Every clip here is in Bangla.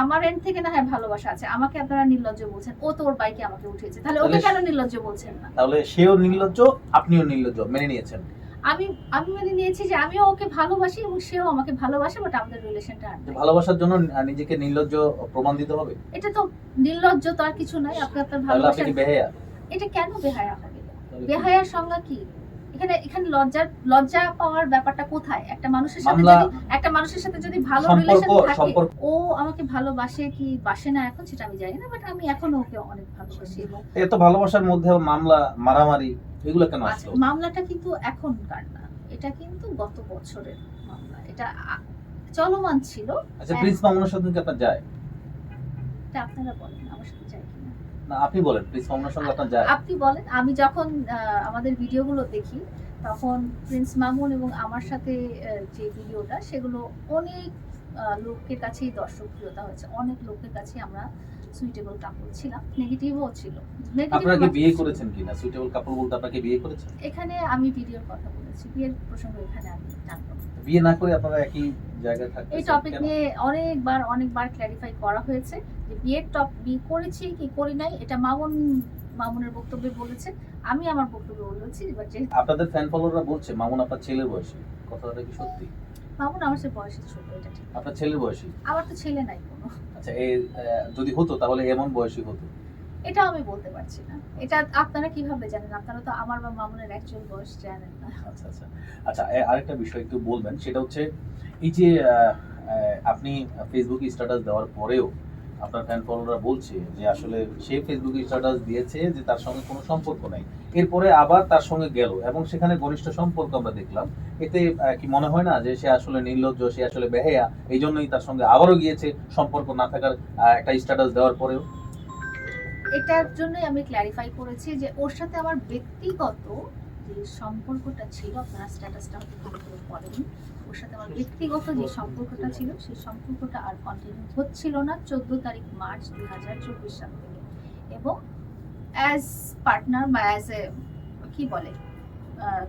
আমার এন্ড থেকে না হয় ভালোবাসা আছে। আমাকে আপনারা নির্লজ্জ বলছেন। ও তো ওর বাইকে আমাকে উঠিয়েছে। তাহলে ওকে কেন নির্লজ্জ বলছেন না? তাহলে সেও নির্লজ্জ আপনিও নির্লজ্জ মেনে নিয়েছেন। আমি আমি মেনে নিয়েছি যে আমিও ওকে ভালোবাসি এবং সেও আমাকে ভালোবাসে বাট আমাদের রিলেশনটা ভালোবাসার জন্য নিজেকে নির্লজ্জ প্রমাণ দিতে হবে? এটা তো নির্লজ্জ তো আর কিছু নাই আপনি আপনার ভালোবাসা এটা কেন বেহায়া হবে? বেহায়ার সংজ্ঞা কি? এখানে এখানে লজ্জার লজ্জা পাওয়ার ব্যাপারটা কোথায়? একটা মানুষের সাথে যদি একটা মানুষের সাথে যদি ভালো রিলেশন থাকে ও আমাকে ভালোবাসে কি বাসে না এখন সেটা আমি জানি না বাট আমি এখনও ওকে অনেক ভালোবাসি এবং এত ভালোবাসার মধ্যে মামলা মারামারি এগুলো কেন আচ্ছা, আসলো? মামলাটা কিন্তু এখনকার না এটা কিন্তু গত বছরের মামলা এটা চলমান ছিল। আচ্ছা প্রিন্স মামুনের সাথে কি আপনার যায়? আপনারা বলেন আমার সাথে যায় কিনা। না আপনি বলেন প্রিন্স মামুনের সঙ্গে আপনার যায়। আপনি বলেন আমি যখন আমাদের ভিডিওগুলো দেখি তখন প্রিন্স মামুন এবং আমার সাথে যে ভিডিওটা সেগুলো অনেক লোকের কাছেই দর্শকপ্রিয়তা হয়েছে। অনেক লোকের কাছে আমরা সুইটেবল কাপড় ছিলাম। নেগেটিভও ছিল। আপনারা কি বিয়ে। করেছেন কিনা? সুইটেবল কাপড় বলতে আপনাকে বিয়ে করেছেন? এখানে আমি ভিডিওর কথা বলেছি। বিয়ের প্রসঙ্গ এখানে আমি টানবো বিয়ে না করে আপনারা একই জায়গায় থাকতে এই টপিক নিয়ে অনেকবার অনেকবার ক্ল্যারিফাই করা হয়েছে যে বিয়ের টপ বিয়ে করেছি কি করি নাই এটা মামুন মামুনের বক্তব্যে বলেছে। আমি আমার বক্তব্যে বলেছি যে আপনাদের ফ্যান ফলোয়াররা বলছে মামুন আপনার ছেলের বয়সী। কথাটা কি সত্যি? মামুন আমার সে বয়সে ছোট এটা ঠিক। আপনার ছেলের বয়সী? আমার তো ছেলে নাই কোনো। আচ্ছা এই যদি হতো তাহলে এমন বয়সী হতো? এটা আমি বলতে পারছি না। এটা আপনারা কীভাবে জানেন? আপনারা তো আমার বা মামুনের অ্যাকচুয়াল বয়স জানেন না। আচ্ছা আচ্ছা। আচ্ছা আরেকটা বিষয় একটু বলবেন, সেটা হচ্ছে এই যে আপনি ফেসবুকে স্ট্যাটাস দেওয়ার পরেও আপনার ফ্যান ফলোয়াররা বলছে যে আসলে সে ফেসবুকে স্ট্যাটাস দিয়েছে যে তার সঙ্গে কোনো সম্পর্ক নাই। এরপরে আবার তার সঙ্গে গেল এবং সেখানে ঘনিষ্ঠ সম্পর্ক আমরা দেখলাম। এতে কি মনে হয় না যে সে আসলে নির্লজ্জ, সে আসলে বেহেয়া, এই জন্যই তার সঙ্গে আবারও গিয়েছে সম্পর্ক না থাকার একটা স্ট্যাটাস দেওয়ার পরেও? এটার জন্যই আমি ক্ল্যারিফাই করেছি যে ওর সাথে আমার ব্যক্তিগত যে সম্পর্কটা ছিল, আপনারা স্ট্যাটাসটা হয়তো ভালো করে ওর সাথে আমার ব্যক্তিগত যে সম্পর্কটা ছিল, সেই সম্পর্কটা আর কন্টিনিউ হচ্ছিল না চোদ্দ তারিখ মার্চ দু হাজার চব্বিশ সাল থেকে। এবং অ্যাজ পার্টনার বা অ্যাজ এ কী বলে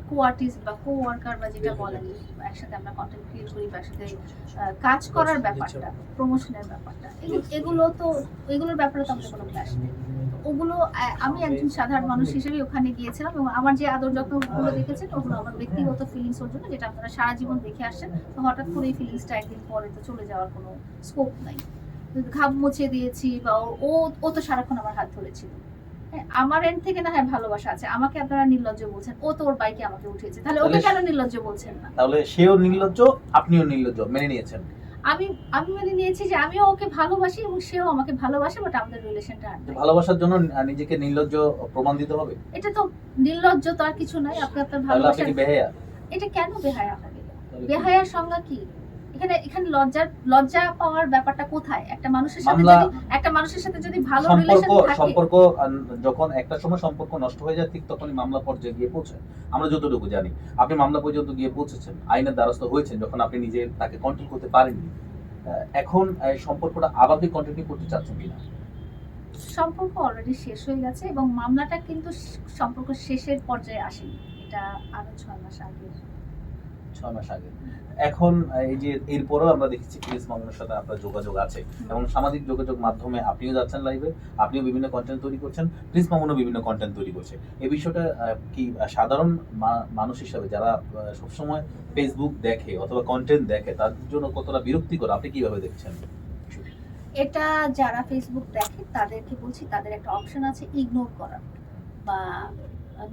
কো আর্টিস্ট বা কো ওয়ার্কার বা যেটা বলেন একসাথে আমরা কন্টেন্ট ক্রিয়েট করি বা একসাথে কাজ করার ব্যাপারটা প্রমোশনের ব্যাপারটা এগুলো- তো এগুলোর ব্যাপারে তো আমাদের কোনো ক্লাস নেই। ওগুলো আমি একজন সাধারণ মানুষ হিসেবে ওখানে গিয়েছিলাম এবং আমার যে আদর যত্নগুলো দেখেছেন ওগুলো আমার ব্যক্তিগত ফিলিংস ওর জন্য যেটা আপনারা সারা জীবন দেখে আসছেন। তো হঠাৎ করে এই ফিলিংসটা একদিন পরে তো চলে যাওয়ার কোনো স্কোপ নাই। ঘাম মুছে দিয়েছি বা ও- ও তো সারাক্ষণ আমার হাত ধরেছিল। আমার এন্ড থেকে না হয় ভালোবাসা আছে। আমাকে আপনারা নির্লজ্জ বলছেন। ও তো ওর বাইকে আমাকে উঠিয়েছে। তাহলে ওকে কেন নির্লজ্জ বলছেন না? তাহলে সেও নির্লজ্জ আপনিও নির্লজ্জ মেনে নিয়েছেন। আমি আমি মেনে নিয়েছি যে আমিও ওকে ভালোবাসি এবং সেও আমাকে ভালোবাসে বাট আমাদের রিলেশনটা আর ভালোবাসার জন্য নিজেকে নির্লজ্জ প্রমাণ দিতে হবে? এটা তো নির্লজ্জ তো আর কিছু নাই আপনি আপনার ভালোবাসা এটা কেন বেহায়া হবে? বেহায়ার সংজ্ঞা কি? এখানে এখানে লজ্জার লজ্জা পাওয়ার ব্যাপারটা কোথায়? একটা মানুষের সাথে যদি একটা মানুষের সাথে যদি ভালো রিলেশন থাকে সম্পর্ক যখন একটা সময় সম্পর্ক নষ্ট হয়ে যায় ঠিক তখনই মামলা পর্যায়ে গিয়ে পৌঁছে আমরা যতটুকু জানি আপনি মামলা পর্যন্ত গিয়ে পৌঁছেছেন আইনের দ্বারস্থ হয়েছেন যখন আপনি নিজে তাকে কন্ট্রোল করতে পারেননি। এখন সম্পর্কটা আবার কি কন্টিনিউ করতে চাচ্ছেন কিনা? সম্পর্ক অলরেডি শেষ হয়ে গেছে এবং মামলাটা কিন্তু সম্পর্ক শেষের পর্যায়ে আসেনি। এটা আরও ছয় মাস আগে ছয় মাস আগে। এখন এই যে এরপরেও আমরা দেখেছি প্রিন্স মামুনের সাথে আপনার যোগাযোগ আছে। এবং সামাজিক যোগাযোগ মাধ্যমে আপনিও যাচ্ছেন লাইভে আপনিও বিভিন্ন কন্টেন্ট তৈরি করছেন প্রিন্স মামুনও বিভিন্ন কন্টেন্ট তৈরি করছে। এই বিষয়টা কি সাধারণ মানুষ হিসাবে যারা সবসময় ফেসবুক দেখে অথবা কন্টেন্ট দেখে তাদের জন্য কতটা বিরক্তিকর? আপনি কীভাবে দেখছেন? এটা যারা ফেসবুক দেখে, তাদেরকে বলছি, তাদের একটা অপশন আছে ইগনোর করা বা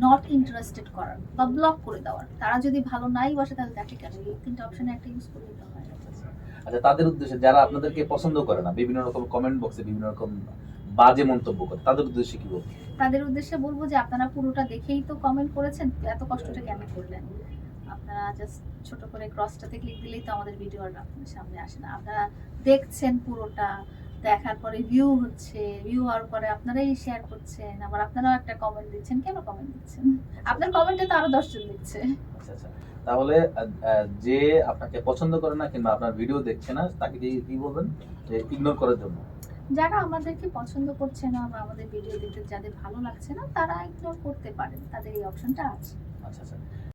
নট ইন্টারেস্টেড করার বা ব্লক করে দেওয়ার। তারা যদি ভালো নাই বসে তাহলে দেখে কেন? এই তিনটা অপশনে একটা ইউজ করে দিতে হয় আচ্ছা তাদের উদ্দেশ্যে যারা আপনাদেরকে পছন্দ করে না বিভিন্ন রকম কমেন্ট বক্সে বিভিন্ন রকম বাজে মন্তব্য করে তাদের উদ্দেশ্যে কি বলব তাদের উদ্দেশ্যে বলব যে আপনারা পুরোটা দেখেই তো কমেন্ট করেছেন এত কষ্টটা কেন করলেন আপনারা জাস্ট ছোট করে ক্রসটাতে ক্লিক দিলেই তো আমাদের ভিডিও আপনাদের সামনে আসে না। আপনারা দেখছেন পুরোটা দেখার পরে ভিউ হচ্ছে ভিউ হওয়ার পরে আপনারাই শেয়ার করছেন আবার আপনারাও একটা কমেন্ট দিচ্ছেন কেন কমেন্ট দিচ্ছেন? আপনার কমেন্টে তো আরও দশজন দেখছে। আচ্ছা আচ্ছা। তাহলে যে আপনাকে পছন্দ করে না কিংবা আপনার ভিডিও দেখছে না তাকে কি কি বলবেন? যে ইগনোর করার জন্য। যারা আমাদেরকে পছন্দ করছে না বা আমাদের ভিডিও দেখতে যাদের ভালো লাগছে না তারা ইগনোর করতে পারেন তাদের এই অপশনটা আছে। আচ্ছা আচ্ছা।